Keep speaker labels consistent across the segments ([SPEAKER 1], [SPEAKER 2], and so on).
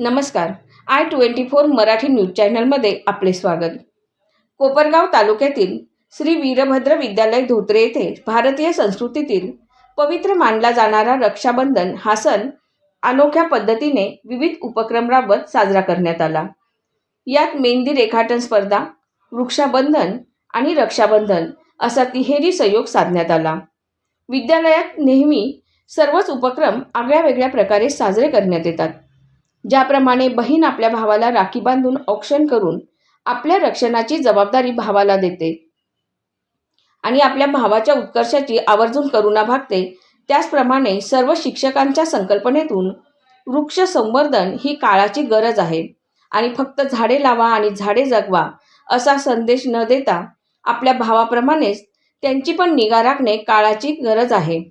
[SPEAKER 1] नमस्कार. I twenty four Marathi news चॅनलमध्ये आपले स्वागत. कोपरगाव तालुक्यातील श्री वीरभद्र विद्यालय धोत्रे येथे भारतीय संस्कृतीतील पवित्र मानला जाणारा रक्षाबंधन हा सण अनोख्या पद्धतीने विविध उपक्रम राबवत साजरा करण्यात आला. यात मेहंदी रेखाटन स्पर्धा वृक्षाबंधन आणि रक्षाबंधन असा तिहेरी सहयोग साधण्यात आला. विद्यालयात नेहमी सर्वच उपक्रम आगळ्या वेगळ्या प्रकारे साजरे करण्यात येतात. ज्याप्रमाणे बहीण आपल्या भावाला राखी बांधून औक्षण करून आपल्या रक्षणाची जबाबदारी भावाला देते. आणि आपल्या भावाच्या उत्कर्षाची आवर्जून करुणा भागते. त्याचप्रमाणे सर्व शिक्षकांच्या संकल्पनेतून वृक्ष संवर्धन ही काळाची गरज आहे. आणि फक्त झाडे लावा आणि झाडे जगवा असा संदेश न देता आपल्या भावाप्रमाणेच त्यांची पण निगा राखणे काळाची गरज आहे.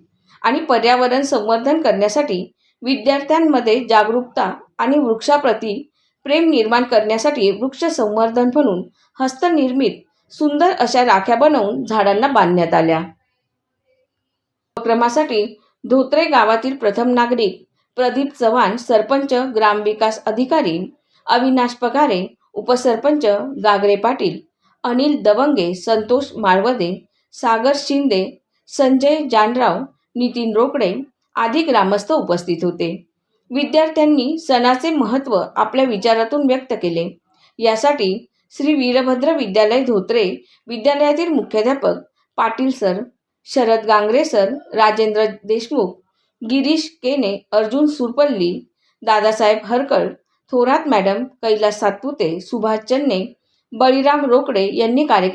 [SPEAKER 1] आणि पर्यावरण संवर्धन करण्यासाठी विद्यार्थ्यांमध्ये जागरूकता आणि वृक्षाप्रती प्रेम निर्माण करण्यासाठी वृक्ष संवर्धन म्हणून हस्तनिर्मित सुंदर अशा राख्या बनवून झाडांना बांधण्यात आल्या. उपक्रमासाठी धोत्रे गावातील प्रथम नागरिक प्रदीप चव्हाण सरपंच ग्रामविकास अधिकारी अविनाश पगारे उपसरपंच गागरे पाटील अनिल दवंगे संतोष माळवदे सागर शिंदे संजय जानराव नितीन रोकडे आदी ग्रामस्थ उपस्थित होते. विद्यार्थ्यांनी सणाचे महत्त्व आपल्या विचारातून व्यक्त केले. यासाठी श्री वीरभद्र विद्यालय धोत्रे विद्यालयातील मुख्याध्यापक Patil sir Sharad Gangare sir Rajendra Deshmukh Girish Kene Arjun Surpalli Dadasaheb Harkal Thorat madam Kailas Satpute Subhash Channe Baliram Rokde यांनी कार्यक्रम